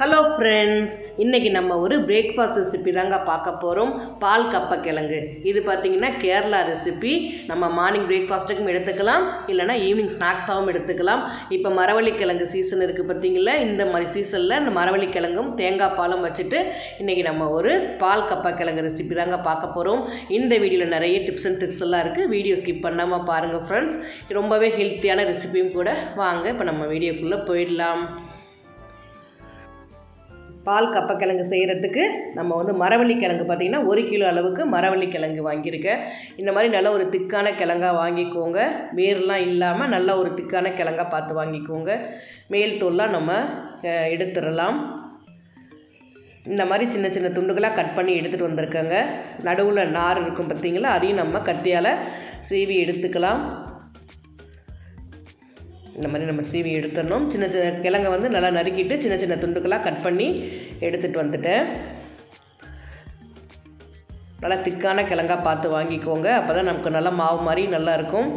Hello friends இன்றைக்கி நம்ம ஒரு பிரேக்ஃபாஸ்ட் ரெசிபி தாங்க பார்க்க போகிறோம் பால் கப்பக்கிழங்கு. இது பார்த்திங்கன்னா கேரளா ரெசிபி நம்ம மார்னிங் பிரேக்ஃபாஸ்ட்டுக்கும் எடுத்துக்கலாம். இல்லைனா ஈவினிங் ஸ்நாக்ஸாகவும் எடுத்துக்கலாம். இப்போ மரவள்ளி கிழங்கு சீசன் இருக்குது பார்த்திங்களா இந்த மாதிரி சீசனில் இந்த மரவள்ளி கிழங்கும் தேங்காய் பாலும் வச்சுட்டு இன்றைக்கி நம்ம ஒரு பால் கப்பக்கிழங்கு ரெசிபி தாங்க பார்க்க போகிறோம் இந்த வீடியோவில் நிறைய டிப்ஸ் அண்ட் ட்ரிக்ஸ் எல்லாம் இருக்குது வீடியோ ஸ்கிப் பண்ணாமல் பாருங்கள் ஃப்ரெண்ட்ஸ் ரொம்பவே ஹெல்த்தியான ரெசிபியும் கூட வாங்க. இப்போ நம்ம வீடியோக்குள்ளே போயிடலாம். பால் கப்பக்கிழங்கு செய்கிறதுக்கு நம்ம வந்து மரவள்ளி கிழங்கு பார்த்திங்கன்னா ஒரு கிலோ அளவுக்கு மரவள்ளி கிழங்கு வாங்கியிருக்கேன் இந்த மாதிரி நல்ல ஒரு திக்கான கிழங்கா வாங்கிக்கோங்க. வேர்லாம் இல்லாமல் நல்ல ஒரு திக்கான கிழங்கா பார்த்து வாங்கிக்கோங்க. மேல் தோல்லாம் நம்ம எடுத்துடலாம். இந்த மாதிரி சின்ன சின்ன துண்டுகளாக கட் பண்ணி எடுத்துகிட்டு வந்திருக்கேங்க. நடுவில் நார் இருக்கும் பார்த்திங்களா? அதையும் நம்ம கத்தியால் சீவி எடுத்துக்கலாம். இந்த மாதிரி நம்ம சீவி எடுத்துடணும். சின்ன சின்ன கிழங்கை வந்து நல்லா நறுக்கிட்டு சின்ன சின்ன துண்டுக்களாக கட் பண்ணி எடுத்துகிட்டு வந்துட்டேன். நல்லா திக்கான கிழங்கா பார்த்து வாங்கிக்கோங்க. அப்போ தான் நமக்கு நல்லா மாவு மாதிரி நல்லா இருக்கும்.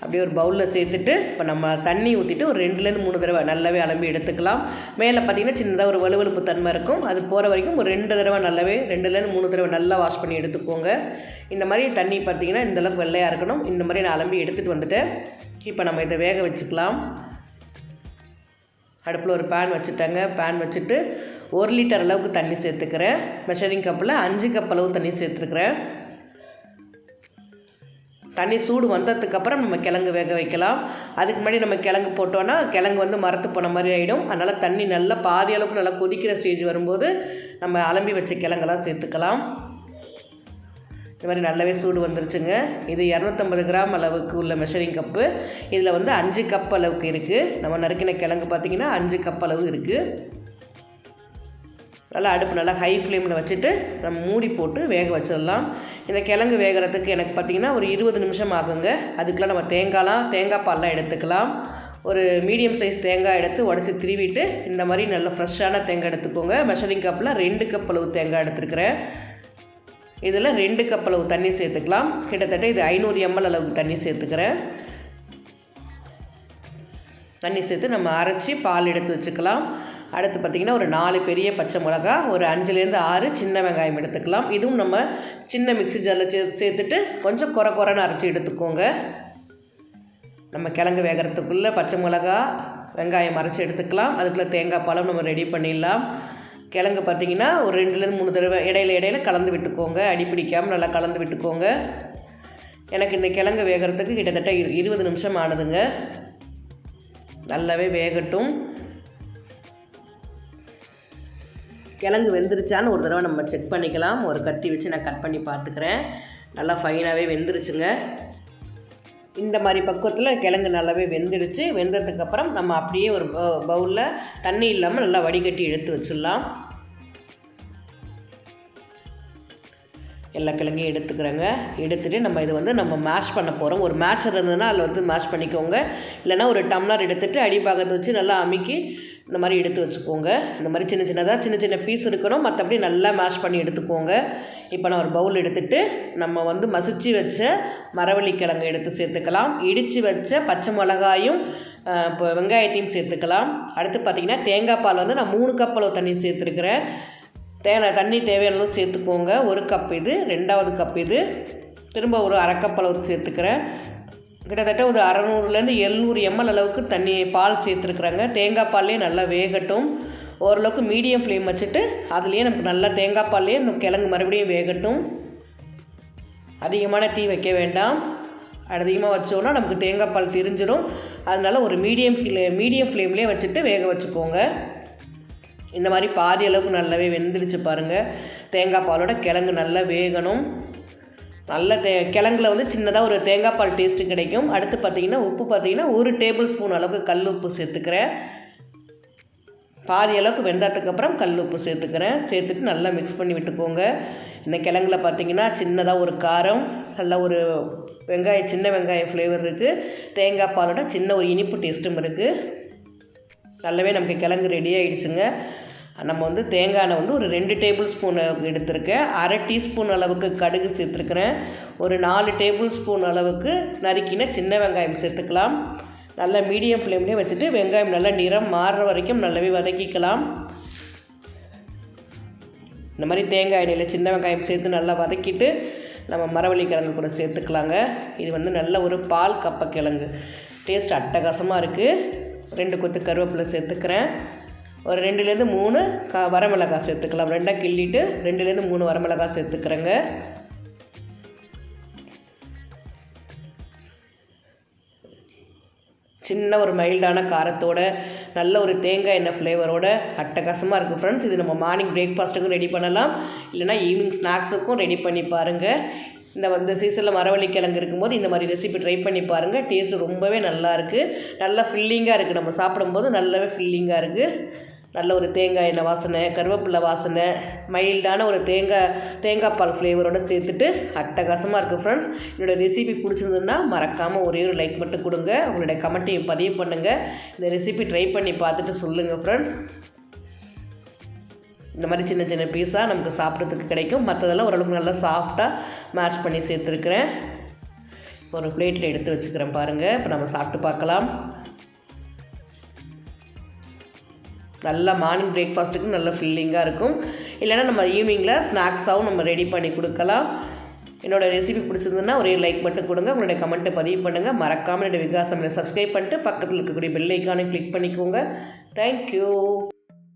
அப்படியே ஒரு பவுலில் சேர்த்துட்டு இப்போ நம்ம தண்ணி ஊற்றிட்டு ஒரு ரெண்டுலேருந்து மூணு தடவை நல்லாவே அலம்பி எடுத்துக்கலாம். மேலே பார்த்தீங்கன்னா சின்னதாக ஒரு வலுவலுப்பு தன்மை இருக்கும். அது போகிற வரைக்கும் ஒரு ரெண்டு தடவை நல்லாவே ரெண்டுலேருந்து மூணு தடவை நல்லா வாஷ் பண்ணி எடுத்துக்கோங்க. இந்த மாதிரி தண்ணி பார்த்தீங்கன்னா இந்தளவுக்கு வெள்ளையாக இருக்கணும். இந்த மாதிரி நான் அலம்பி எடுத்துகிட்டு வந்துட்டேன். இப்போ நம்ம இதை வேக வச்சுக்கலாம். அடுப்பில் ஒரு பேன் வச்சுட்டாங்க. பேன் வச்சுட்டு ஒரு லிட்டர் அளவுக்கு தண்ணி சேர்த்துக்கிறேன். மெஷரிங் கப்பில் அஞ்சு கப் அளவு தண்ணி சேர்த்துருக்குறேன். தண்ணி சூடு வந்ததுக்கப்புறம் நம்ம கிழங்கு வேக வைக்கலாம். அதுக்கு முன்னாடி நம்ம கிழங்கு போட்டோன்னா கிழங்கு வந்து மரத்து போன மாதிரி ஆகிடும் அதனால் தண்ணி நல்லா பாதி அளவுக்கு நல்லா கொதிக்கிற ஸ்டேஜ் வரும்போது நம்ம அலம்பி வச்ச கிழங்கெல்லாம் சேர்த்துக்கலாம். இந்த மாதிரி நல்லாவே சூடு வந்துருச்சுங்க. இது இரநூத்தம்பது கிராம் அளவுக்கு உள்ள மெஷரிங் கப்பு இதில் வந்து அஞ்சு கப் அளவுக்கு இருக்குது நம்ம நறுக்கின கிழங்கு பார்த்திங்கன்னா அஞ்சு கப் அளவு இருக்குது நல்லா அடுப்பு நல்லா ஹை ஃப்ளேமில் வச்சுட்டு நம்ம மூடி போட்டு வேக வச்சிடலாம். இந்த கிழங்கு வேகிறதுக்கு எனக்கு பார்த்திங்கன்னா ஒரு இருபது நிமிஷம் ஆகுங்க. அதுக்கெலாம் நம்ம தேங்காய்லாம் தேங்காய் பால்லாம் எடுத்துக்கலாம். ஒரு மீடியம் சைஸ் தேங்காய் எடுத்து உடச்சி திருவிட்டு இந்த மாதிரி நல்ல ஃப்ரெஷ்ஷான தேங்காய் எடுத்துக்கோங்க. மெஷரிங் கப்பில் ரெண்டு கப் அளவு தேங்காய் எடுத்துருக்கிறேன். இதில் ரெண்டு கப் அளவு தண்ணி சேர்த்துக்கலாம். கிட்டத்தட்ட இது ஐநூறு எம்எல் அளவுக்கு தண்ணி சேர்த்துக்கிறேன். தண்ணி சேர்த்து நம்ம அரைச்சி பால் எடுத்து வச்சுக்கலாம். அடுத்து பார்த்திங்கன்னா ஒரு நாலு பெரிய பச்சை மிளகா ஒரு அஞ்சுலேருந்து ஆறு சின்ன வெங்காயம் எடுத்துக்கலாம். இதுவும் நம்ம சின்ன மிக்ஸி ஜாரில் சே சேர்த்துட்டு கொஞ்சம் குறை குறைன்னு அரைச்சி எடுத்துக்கோங்க. நம்ம கிழங்கு வேகிறதுக்குள்ளே பச்சை மிளகா வெங்காயம் அரைச்சி எடுத்துக்கலாம். அதுக்குள்ளே தேங்காய் பழம் நம்ம ரெடி பண்ணிடலாம். கிழங்கு பார்த்தீங்கன்னா ஒரு ரெண்டுலேருந்து மூணு தடவை இடையில இடையில கலந்து விட்டுக்கோங்க. அடி பிடிக்காமல் நல்லா கலந்து விட்டுக்கோங்க. எனக்கு இந்த கிழங்கு வேகிறதுக்கு கிட்டத்தட்ட இரு இருபது நிமிஷம் ஆனதுங்க. நல்லாவே வேகட்டும். கிழங்கு வெந்துருச்சான்னு ஒரு தடவை நம்ம செக் பண்ணிக்கலாம். ஒரு கத்தி வச்சு நான் கட் பண்ணி பார்த்துக்கிறேன். நல்லா ஃபைனாகவே வெந்துருச்சுங்க. இந்த மாதிரி பக்குவத்தில் கிழங்கு நல்லாவே வெந்துடுச்சு. வெந்ததுக்கப்புறம் நம்ம அப்படியே ஒரு பவுலில் தண்ணி இல்லாமல் நல்லா வடிகட்டி எடுத்து வச்சிடலாம். எல்லா கிழங்கையும் எடுத்துக்கிறேங்க. எடுத்துகிட்டு நம்ம இது வந்து நம்ம மேஷ் பண்ண போகிறோம் ஒரு மேஷர் இருந்ததுன்னா அதில் வந்து மேஷ் பண்ணிக்கோங்க. இல்லைனா ஒரு டம்ளர் எடுத்துகிட்டு அடிப்பாகத்தை வச்சு நல்லா அமுக்கி இந்த மாதிரி எடுத்து வச்சுக்கோங்க. இந்த மாதிரி சின்ன சின்னதாக சின்ன சின்ன பீஸ் இருக்கணும். மற்றபடி நல்லா மேஷ் பண்ணி எடுத்துக்கோங்க. இப்போ நான் ஒரு பவுல் எடுத்துகிட்டு நம்ம வந்து மசிச்சு வச்ச மரவள்ளி கிழங்கு எடுத்து சேர்த்துக்கலாம். இடித்து வச்ச பச்சை மிளகாயும் இப்போ வெங்காயத்தையும் சேர்த்துக்கலாம். அடுத்து பார்த்திங்கன்னா தேங்காய் பால் வந்து நான் மூணு கப் அளவு தண்ணி சேர்த்துருக்குறேன். தேவை தண்ணி தேவையான அளவு சேர்த்துக்கோங்க. ஒரு கப் இது ரெண்டாவது கப் இது. திரும்ப ஒரு அரை சேர்த்துக்கிறேன். கிட்டத்தட்ட ஒரு அறநூறுலேருந்து எழுநூறு எம்எல் அளவுக்கு தண்ணி பால் சேர்த்துருக்குறாங்க. தேங்காய் பால்லே நல்லா வேகட்டும். ஓரளவுக்கு மீடியம் ஃப்ளேம் வச்சுட்டு அதுலேயே நமக்கு நல்லா தேங்காய் பால்லேயே இந்த கிழங்கு மறுபடியும் வேகட்டும். அதிகமான தீ வைக்க வேண்டாம். அதிகமாக வச்சோன்னா நமக்கு தேங்காய் பால் திரிஞ்சிடும் அதனால ஒரு மீடியம் மீடியம் ஃப்ளேம்லேயே வச்சுட்டு வேக வச்சுக்கோங்க. இந்த மாதிரி பாதி அளவுக்கு நல்லாவே வெந்துடுச்சு பாருங்கள் தேங்காய் பாலோட கிழங்கு நல்லா வேகணும். நல்ல தே கிழங்குல வந்து சின்னதாக ஒரு தேங்காய் பால் டேஸ்ட்டு கிடைக்கும். அடுத்து பார்த்திங்கன்னா உப்பு பார்த்தீங்கன்னா ஒரு டேபிள் ஸ்பூன் அளவுக்கு கல் உப்பு சேர்த்துக்கிறேன். பாதி அளவுக்கு வெந்ததுக்கப்புறம் கல் உப்பு சேர்த்துக்கிறேன். சேர்த்துட்டு நல்லா மிக்ஸ் பண்ணி விட்டுக்கோங்க. இந்த கிழங்குல பார்த்தீங்கன்னா சின்னதாக ஒரு காரம் நல்லா ஒரு வெங்காயம் சின்ன வெங்காயம் ஃப்ளேவர் இருக்குது தேங்காய் பாலோட சின்ன ஒரு இனிப்பு டேஸ்ட்டும் இருக்குது நல்லாவே நமக்கு கிழங்கு ரெடி ஆகிடுச்சுங்க நம்ம வந்து தேங்காய் எண்ணெய் வந்து ஒரு ரெண்டு டேபிள் ஸ்பூன் எடுத்திருக்கேன். அரை டீஸ்பூன் அளவுக்கு கடுகு சேர்த்துருக்குறேன். ஒரு நாலு டேபிள் ஸ்பூன் அளவுக்கு நறுக்கின சின்ன வெங்காயம் சேர்த்துக்கலாம். நல்லா மீடியம் ஃப்ளேம்லேயே வச்சுட்டு வெங்காயம் நல்லா நிறம் மாறுற வரைக்கும் நல்லாவே வதக்கிக்கலாம். இந்த மாதிரி தேங்காய் எண்ணெயில் சின்ன வெங்காயம் சேர்த்து நல்லா வதக்கிட்டு நம்ம மரவள்ளி கிழங்கு கூட சேர்த்துக்கலாங்க. இது வந்து நல்ல ஒரு பால் கப்பக்கிழங்கு. டேஸ்ட் அட்டகாசமாக இருக்குது ரெண்டு கொத்து கருவேப்பிலை சேர்த்துக்கிறேன். ஒரு ரெண்டுலேருந்து மூணு க வரமிளகாய் சேர்த்துக்கலாம். ரெண்டாக கிள்ளிட்டு ரெண்டுலேருந்து மூணு வரமிளகாய் சேர்த்துக்கிறேங்க. சின்ன ஒரு மைல்டான காரத்தோட நல்ல ஒரு தேங்காய் எண்ணெய் ஃப்ளேவரோட அட்டகாசமாக இருக்குது ஃப்ரெண்ட்ஸ் இது நம்ம மார்னிங் பிரேக்ஃபாஸ்ட்டுக்கும் ரெடி பண்ணலாம். இல்லைனா ஈவினிங் ஸ்நாக்ஸுக்கும் ரெடி பண்ணி பாருங்கள் இந்த வந்து சீசனில் மரவள்ளி கிழங்கு இருக்கும்போது இந்த மாதிரி ரெசிபி ட்ரை பண்ணி பாருங்கள் டேஸ்ட் ரொம்பவே நல்லா இருக்குது நல்லா ஃபில்லிங்காக இருக்குது நம்ம சாப்பிடும்போது நல்லாவே ஃபில்லிங்காக இருக்குது நல்ல ஒரு தேங்காய் எண்ணெய் வாசனை கருவேப்பிலை வாசனை மைல்டான ஒரு தேங்காய் தேங்காய் பால் ஃப்ளேவரோடு சேர்த்துட்டு அட்டகாசமாக இருக்குது ஃப்ரெண்ட்ஸ் என்னோடய ரெசிபி பிடிச்சிருந்ததுன்னா மறக்காமல் ஒரே ஒரு லைக் மட்டும் கொடுங்க. உங்களுடைய கமெண்ட்டையும் பதிவு பண்ணுங்கள் இந்த ரெசிபி ட்ரை பண்ணி பார்த்துட்டு சொல்லுங்கள் ஃப்ரெண்ட்ஸ் இந்த மாதிரி சின்ன சின்ன பீஸாக நமக்கு சாப்பிட்றதுக்கு கிடைக்கும். மற்றதெல்லாம் ஓரளவுக்கு நல்லா சாஃப்டாக மேஷ் பண்ணி சேர்த்துருக்குறேன். ஒரு பிளேட்டில் எடுத்து வச்சுக்கிறேன் பாருங்கள் இப்போ நம்ம சாப்பிட்டு பார்க்கலாம். நல்லா மார்னிங் பிரேக்ஃபாஸ்ட்டுக்கு நல்ல ஃபில்லிங்காக இருக்கும். இல்லைனா நம்ம ஈவினிங்கில் ஸ்நாக்ஸாகவும் நம்ம ரெடி பண்ணி கொடுக்கலாம். என்னோடய ரெசிபி பிடிச்சிருந்ததுன்னா ஒரே லைக் மட்டும் கொடுங்க. உங்களுடைய கமெண்ட்டை பதிவு பண்ணுங்கள் மறக்காமல் என்னோடய விகாசமில் சப்ஸ்கிரைப் பண்ணிட்டு பக்கத்தில் இருக்கக்கூடிய பெல் ஐக்கானை கிளிக் பண்ணிக்கோங்க. தேங்க்யூ